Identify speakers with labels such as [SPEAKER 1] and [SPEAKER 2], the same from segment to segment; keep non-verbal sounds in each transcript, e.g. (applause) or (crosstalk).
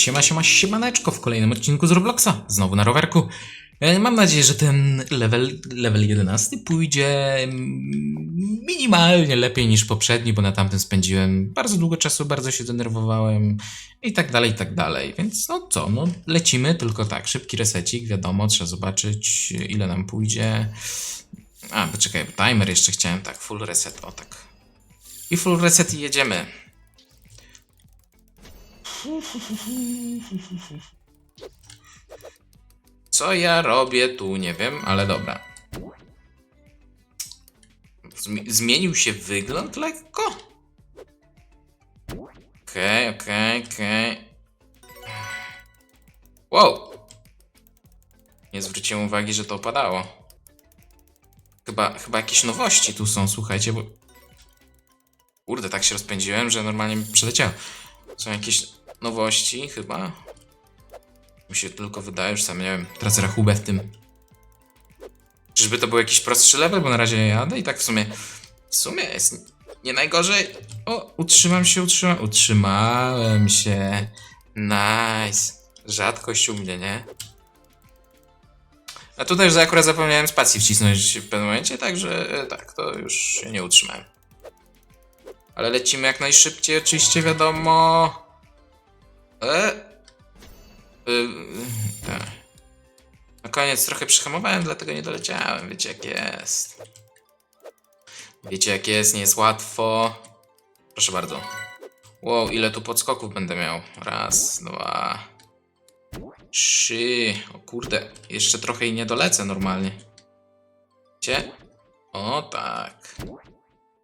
[SPEAKER 1] Siema, siema, siemaneczko w kolejnym odcinku z Robloxa. Znowu na rowerku. E, Mam nadzieję, że ten level, level 11 pójdzie mm, minimalnie lepiej niż poprzedni, bo na tamtym spędziłem bardzo długo czasu, bardzo się denerwowałem i tak dalej, i tak dalej. Więc no co, no lecimy, tylko tak, szybki resecik, wiadomo, trzeba zobaczyć ile nam pójdzie. A, poczekaj, timer jeszcze chciałem, tak, full reset, o tak. I full reset i jedziemy. Co ja robię tu, nie wiem, ale dobra. Zmi- zmienił się wygląd lekko? Okej, okej, okej. Wow! Nie zwróciłem uwagi, że to opadało. Chyba, chyba jakieś nowości tu są, słuchajcie, bo... Kurde, tak się rozpędziłem, że normalnie mi przeleciało. Są jakieś nowości chyba? Mi się tylko wydaje, że sam nie wiem, tracę rachubę w tym. Czyżby to był jakiś prostszy level, bo na razie jadę i tak w sumie, w sumie jest nie najgorzej. O, utrzymam się, utrzymam, utrzymałem się. Nice. Rzadkość u mnie, nie? A tutaj już akurat zapomniałem spacji wcisnąć w pewnym momencie, także e, tak, to już się nie utrzymałem. Ale lecimy jak najszybciej, oczywiście, wiadomo. E, Yy, tak. Na koniec trochę przyhamowałem, dlatego nie doleciałem. Wiecie jak jest. Wiecie jak jest, nie jest łatwo. Proszę bardzo. Wow, ile tu podskoków będę miał? Raz, dwa, trzy. O kurde, jeszcze trochę i nie dolecę normalnie. Wiecie? O tak.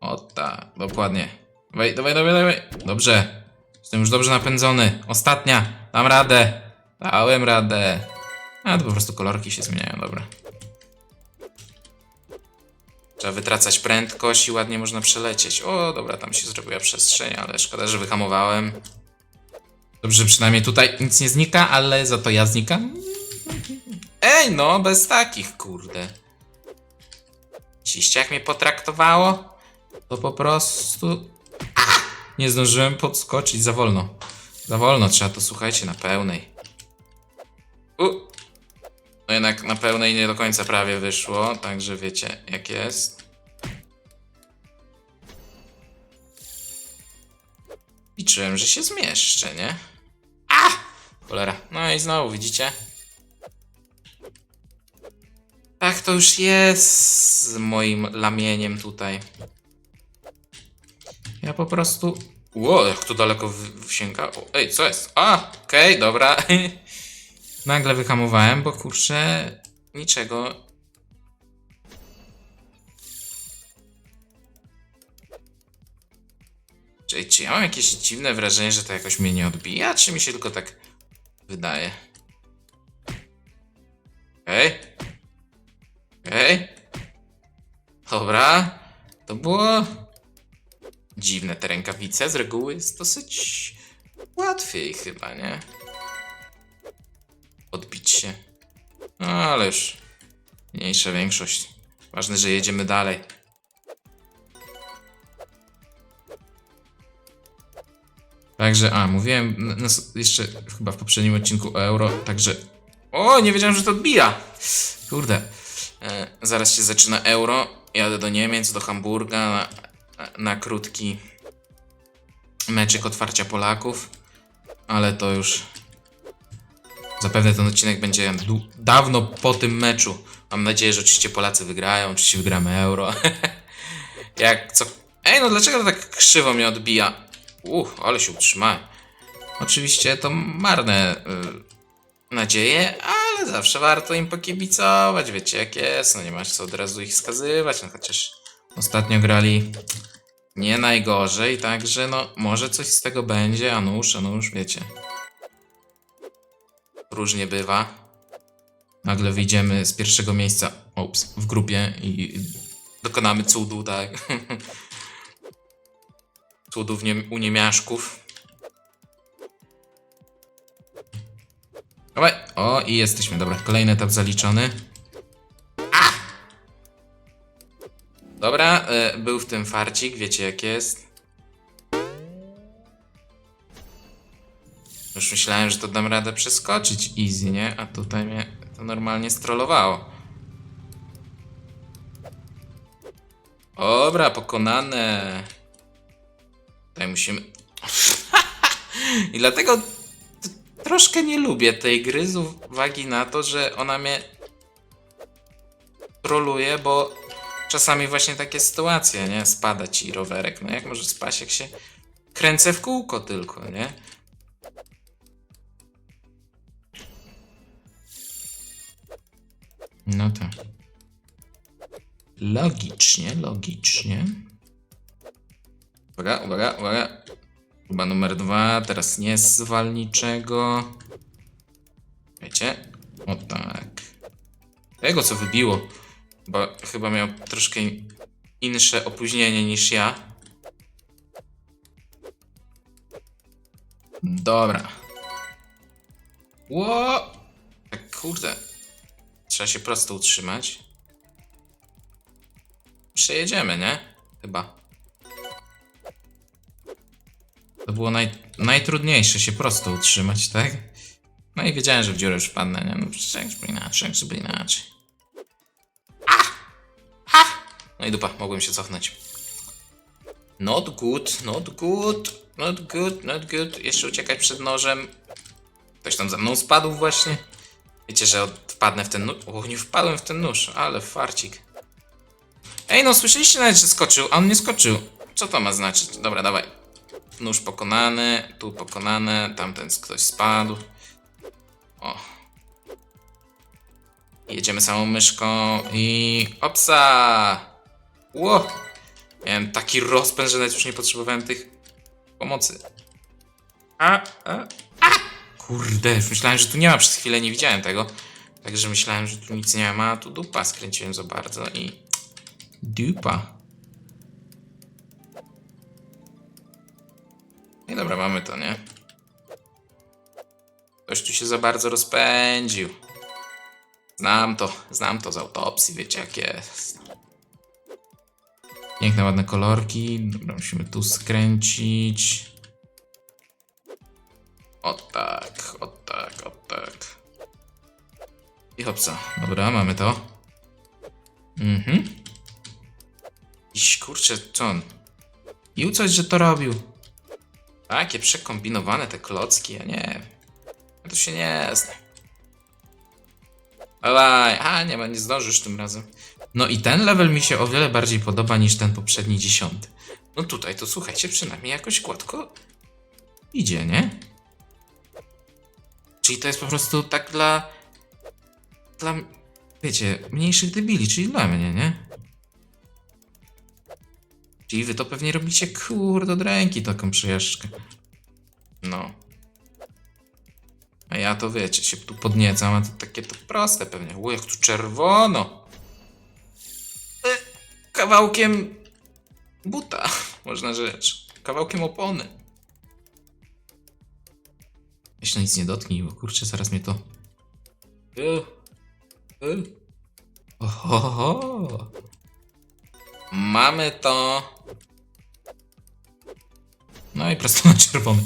[SPEAKER 1] O tak, dokładnie. Dawaj, dawaj, dawaj, dawaj. Dobrze. Jestem już dobrze napędzony. Ostatnia. Dam radę. Dałem radę. A to po prostu kolorki się zmieniają, dobra. Trzeba wytracać prędkość i ładnie można przelecieć. O, dobra, tam się zrobiła przestrzeń, ale szkoda, że wyhamowałem. Dobrze, przynajmniej tutaj nic nie znika, ale za to ja znikam. Ej, no, bez takich, kurde. Widzieliście, jak mnie potraktowało? To po prostu... Nie zdążyłem podskoczyć za wolno. Za wolno, trzeba to, słuchajcie, na pełnej. U. No jednak na pełnej nie do końca prawie wyszło, także wiecie jak jest. Liczyłem, że się zmieszczę, nie? A! Cholera. No i znowu, widzicie? Tak to już jest z moim lamieniem tutaj. Po prostu... Ło, jak to daleko wsięga. O, Ej, co jest? A, okej, dobra. (laughs) Nagle wyhamowałem, bo kurczę, niczego. Czy, czy ja mam jakieś dziwne wrażenie, że to jakoś mnie nie odbija, czy mi się tylko tak wydaje? Okej. Okej. Dobra. To było dziwne te rękawice. Z reguły jest dosyć łatwiej chyba, nie? Odbić się. No ale już mniejsza większość. Ważne, że jedziemy dalej. Także, a, mówiłem n- nas- jeszcze chyba w poprzednim odcinku o euro, także... O, nie wiedziałem, że to odbija! Kurde. E, zaraz się zaczyna euro. Jadę do Niemiec, do Hamburga na, na, krótki meczyk otwarcia Polaków. Ale to już Zapewne ten odcinek będzie dawno po tym meczu. Mam nadzieję, że oczywiście Polacy wygrają, oczywiście wygramy euro. (laughs) Jak co. Ej, no dlaczego to tak krzywo mnie odbija? Uch, ale się utrzymałem. Oczywiście to marne y, nadzieje, ale zawsze warto im pokibicować. Wiecie jak jest, no nie masz co od razu ich skazywać, no chociaż ostatnio grali nie najgorzej, także no może coś z tego będzie, a nuż, a nuż, wiecie różnie bywa. Nagle wyjdziemy z pierwszego miejsca ups, w grupie i dokonamy cudu, tak? (laughs) Cudów nie, u niemiaszków. O, i jesteśmy. Dobra, kolejny etap zaliczony. Dobra, e, był w tym farcik, wiecie jak jest. Już myślałem, że to dam radę przeskoczyć easy, nie? A tutaj mnie to normalnie strollowało. Dobra, pokonane. Tutaj musimy... (laughs) I dlatego troszkę nie lubię tej gry z uwagi na to, że ona mnie troluje, bo czasami właśnie takie sytuacje, nie? Spada ci rowerek. No jak może spaść, jak się kręcę w kółko tylko, nie? No tak. Logicznie, logicznie. Uwaga, uwaga, uwaga. Chyba numer dwa, teraz nie zwal niczego. Wiecie? O tak. Tego co wybiło. Bo chyba miał troszkę insze opóźnienie niż ja. Dobra. Ło! Tak, kurde. Trzeba się prosto utrzymać. Przejedziemy, nie? Chyba. To było naj, najtrudniejsze, się prosto utrzymać, tak? No i wiedziałem, że w dziurę już wpadnę, nie? No przecież jak żeby inaczej, jak żeby inaczej. No i dupa, mogłem się cofnąć. Not good, not good, not good, not good. Jeszcze uciekać przed nożem. Ktoś tam za mną spadł właśnie. Wiecie, że wpadnę w ten nóż. O, nie wpadłem w ten nóż, ale farcik. Ej, no słyszeliście nawet, że skoczył, a on nie skoczył. Co to ma znaczyć? Dobra, dawaj. Nóż pokonany, tu pokonany, tamten ktoś spadł. O. Jedziemy samą myszką i... Opsa! Ło! Miałem taki rozpęd, że nawet już nie potrzebowałem tych pomocy. A, a, a! Kurde, już myślałem, że tu nie ma przez chwilę, nie widziałem tego. Także myślałem, że tu nic nie ma, a tu dupa skręciłem za bardzo i... Dupa. I dobra, mamy to, nie? Ktoś tu się za bardzo rozpędził. Znam to, znam to z autopsji, wiecie jak jest. Piękne, ładne kolorki. Dobra, musimy tu skręcić. O tak, o tak, o tak. I hopsa. Dobra, mamy to. Mhm. Iś, kurczę, co on? Ił coś, że to robił. Takie przekombinowane te klocki, ja nie wiem. Ja to się nie znam. Dawaj, a nie ma, nie zdążysz tym razem. No i ten level mi się o wiele bardziej podoba niż ten poprzedni dziesiąty. No tutaj to słuchajcie, przynajmniej jakoś gładko idzie, nie? Czyli to jest po prostu tak dla... Dla, wiecie, mniejszych debili, czyli dla mnie, nie? Czyli wy to pewnie robicie kurde od ręki taką przejażdżkę. No. A ja to wiecie, się tu podniecam, a to takie to proste pewnie. O, jak tu czerwono! E, Kawałkiem buta, (laughs) można rzecz. Kawałkiem opony. Jeszcze nic nie dotknij, bo kurczę, zaraz mnie to... Uh, uh. Ohoho. Mamy to. No i prosto na czerwony.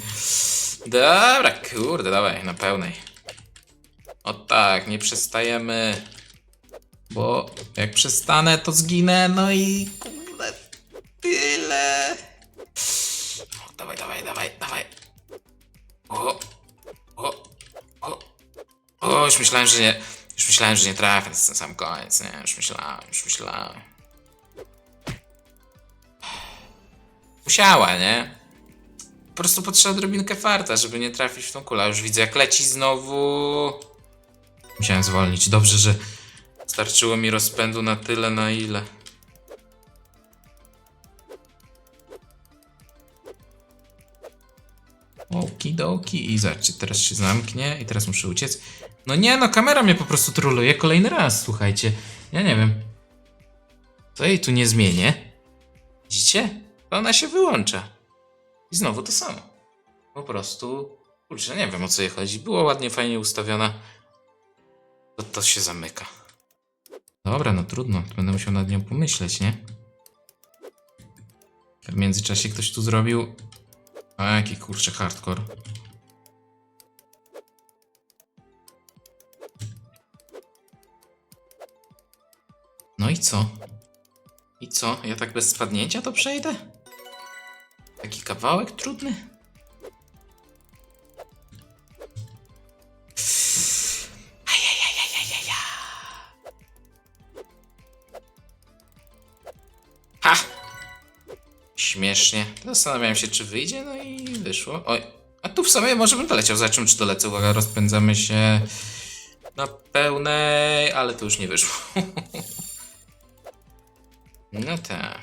[SPEAKER 1] Dobra, kurde, dawaj, na pełnej. O tak, nie przestajemy. Bo jak przestanę, to zginę, no i kurde, tyle. O, dawaj, dawaj, dawaj, dawaj. O, o, o. O, już myślałem, że nie. Już myślałem, że nie trafię na sam koniec, nie? Już myślałem, już myślałem. Musiała, nie? Po prostu potrzeba odrobinkę farta, żeby nie trafić w tą kulę. Już widzę, jak leci znowu. Musiałem zwolnić. Dobrze, że starczyło mi rozpędu na tyle, na ile. Okidoki. I zobaczcie, teraz się zamknie i teraz muszę uciec. No nie, no kamera mnie po prostu troluje kolejny raz, słuchajcie. Ja nie wiem. Co jej tu nie zmienię? Widzicie? Ona się wyłącza. I znowu to samo. Po prostu, kurczę, nie wiem o co jej chodzi. Było ładnie, fajnie ustawione. To, to się zamyka. Dobra, no trudno. Będę musiał nad nią pomyśleć, nie? Tak w międzyczasie ktoś tu zrobił... A jaki kurczę hardcore. No i co? I co? Ja tak bez spadnięcia to przejdę? Taki kawałek trudny? Ha! Śmiesznie. Zastanawiałem się, czy wyjdzie, no i wyszło. Oj, a tu w sumie może bym doleciał. Zobaczymy, czy dolecę. Uwaga, rozpędzamy się na pełnej, ale to już nie wyszło. (laughs) no tak.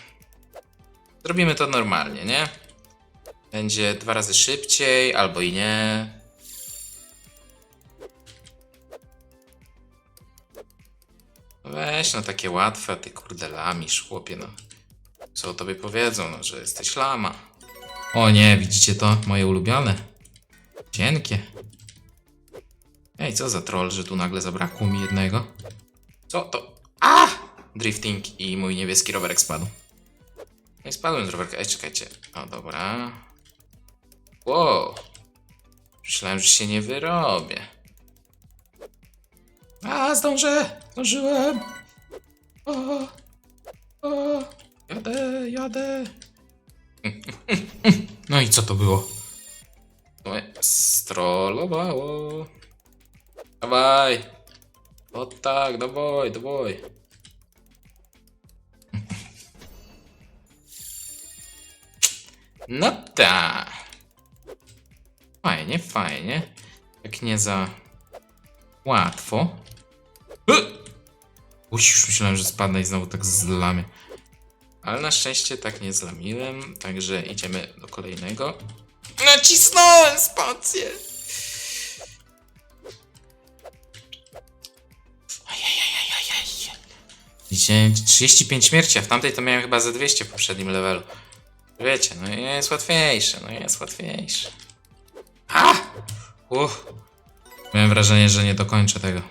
[SPEAKER 1] Zrobimy to normalnie, nie? Będzie dwa razy szybciej, albo i nie. Weź no takie łatwe, ty kurde lamisz, chłopie no. Co o tobie powiedzą, no, że jesteś lama. O nie, widzicie to? Moje ulubione. Cienkie. Ej, co za troll, że tu nagle zabrakło mi jednego? Co to? A! Drifting i mój niebieski rowerek spadł. No i spadłem z rowerka. Ej, czekajcie. O, dobra. Wow. Myślałem, że się nie wyrobię. A, zdążę! Zdążyłem! O, o, jadę, jadę. (laughs) No i co to było? No, strollowało. Dawaj! O tak, dawaj, dawaj. (laughs) No tak. Fajnie, fajnie. Jak nie za łatwo. Uś, już myślałem, że spadnę i znowu tak zlamię. Ale na szczęście tak nie zlamiłem, także idziemy do kolejnego. Nacisnąłem spację! Widzicie, 35 śmierci, a w tamtej to miałem chyba ze 200 w poprzednim levelu. Wiecie, no jest łatwiejsze, no jest łatwiejsze. A! Uff. Miałem wrażenie, że nie dokończę tego.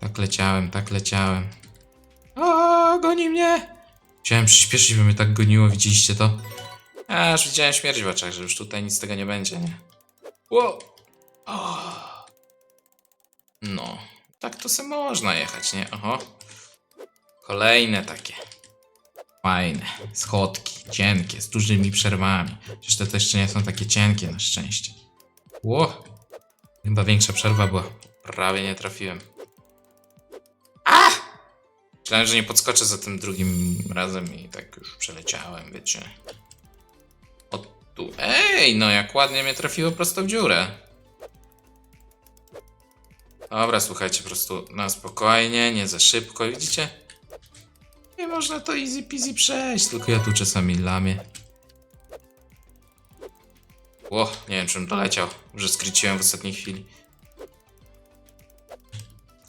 [SPEAKER 1] Tak leciałem, tak leciałem. A, goni mnie! Chciałem przyspieszyć, bo mnie tak goniło, widzieliście to? A, już widziałem śmierć w oczach, że już tutaj nic z tego nie będzie, nie? Wow. O. No, tak to se można jechać, nie? Oho. Kolejne takie. Fajne. Schodki, cienkie, z dużymi przerwami. Przecież te też nie są takie cienkie, na szczęście. Ło! Chyba większa przerwa była. Prawie nie trafiłem. A! Myślałem, że nie podskoczę za tym drugim razem i tak już przeleciałem, wiecie. O tu. Ej, no jak ładnie mnie trafiło prosto w dziurę. Dobra, słuchajcie, po prostu na spokojnie, nie za szybko, widzicie? Nie można to easy peasy przejść, tylko ja tu czasami lamię. Nie wiem, czym doleciał. Że skryciłem w ostatniej chwili.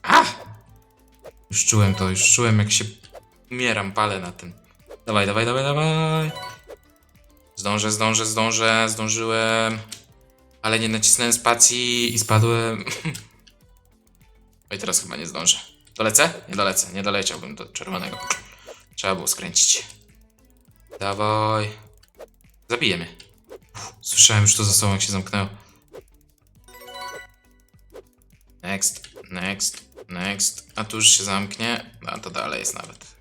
[SPEAKER 1] A! Już czułem to, już czułem jak się umieram, palę na tym. Dawaj, dawaj, dawaj, dawaj. Zdążę, zdążę, zdążę, zdążyłem. Ale nie nacisnąłem spacji i spadłem. (laughs) Oj, teraz chyba nie zdążę. Dolecę? Nie dolecę, nie doleciałbym do czerwonego. Trzeba było skręcić. Dawaj. Zabije mnie. Słyszałem już to za sobą, jak się zamknęło. Next, next, next. A tu już się zamknie. A to dalej jest nawet.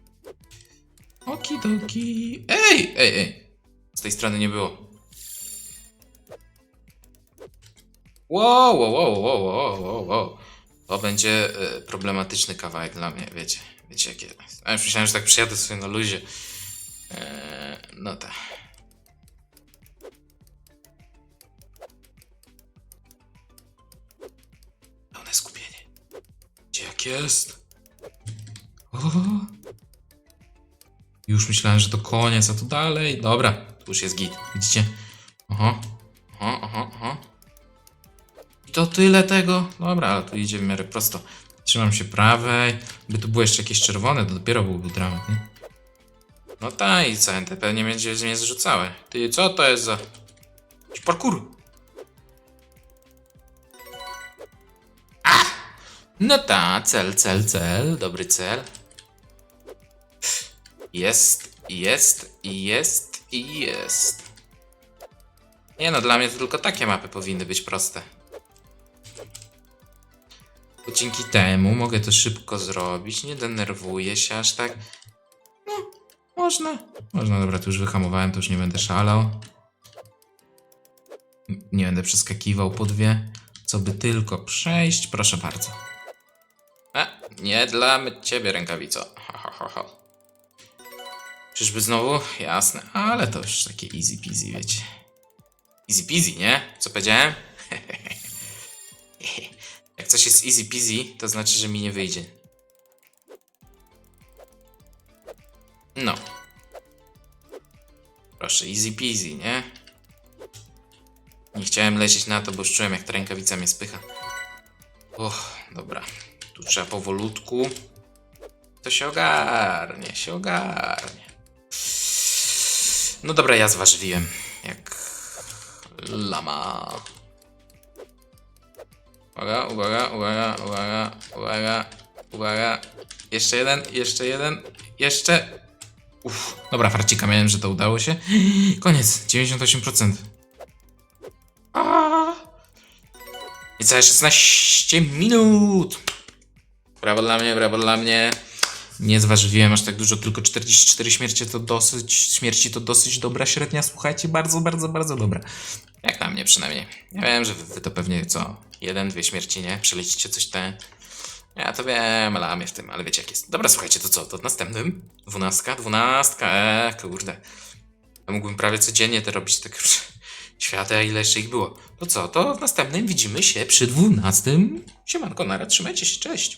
[SPEAKER 1] Okidoki. Ej, ej, ej. Z tej strony nie było. Wow, wow, wow, wow, wow, wow, wow. To będzie e, problematyczny kawałek dla mnie, wiecie. Wiecie jakie. A już myślałem, że tak przyjadę sobie na luzie. E, no tak. Jak jest? O! Już myślałem, że to koniec, a tu dalej. Dobra, tu już jest git. Widzicie? Oho, oho, oho, oho. I to tyle tego. Dobra, ale tu idzie w miarę prosto. Trzymam się prawej. By tu było jeszcze jakieś czerwone, to dopiero byłby dramat, nie? No tak, i CNT pewnie będzie mnie zrzucały. Ty, co to jest za... Parkour! No ta, cel, cel, cel, dobry cel. Jest, jest, jest i jest. Nie no, dla mnie to tylko takie mapy powinny być proste. Bo dzięki temu mogę to szybko zrobić, nie denerwuję się aż tak. No, można. Można, dobra, tu już wyhamowałem, to już nie będę szalał. Nie będę przeskakiwał po dwie. Co by tylko przejść, proszę bardzo. Nie dla ciebie rękawico. Ha, ha, ha. Czyżby znowu? Jasne, ale to już takie easy peasy, wiecie. Easy peasy, nie? Co powiedziałem? (laughs) Jak coś jest easy peasy, to znaczy, że mi nie wyjdzie. No. Proszę, easy peasy, nie? Nie chciałem lecieć na to, bo już czułem, jak ta rękawica mnie spycha. Och, dobra. Tu trzeba powolutku. To się ogarnie, się ogarnie. No dobra, ja zważyliłem. Jak lama. Uwaga, uwaga, uwaga, uwaga, uwaga, uwaga. Jeszcze jeden, jeszcze jeden, jeszcze. Uff, dobra, farcika miałem, że to udało się. (gasps) Koniec, 98%. A. Niecałe 16 minut. Brawo dla mnie, brawo dla mnie. Nie zważyłem aż tak dużo, tylko 44 śmierci to dosyć, śmierci to dosyć dobra średnia, słuchajcie, bardzo, bardzo, bardzo dobra. Jak na mnie przynajmniej. Ja wiem, że wy, wy to pewnie co, jeden, dwie śmierci, nie? Przelecicie coś te. Ja to wiem, lamię w tym, ale wiecie jak jest. Dobra, słuchajcie, to co, to następnym? Dwunastka, dwunastka, eee, kurde. Ja mógłbym prawie codziennie to robić, tak (laughs) świata, ile jeszcze ich było. To co, to w następnym widzimy się przy dwunastym. Siemanko, nara, trzymajcie się, cześć.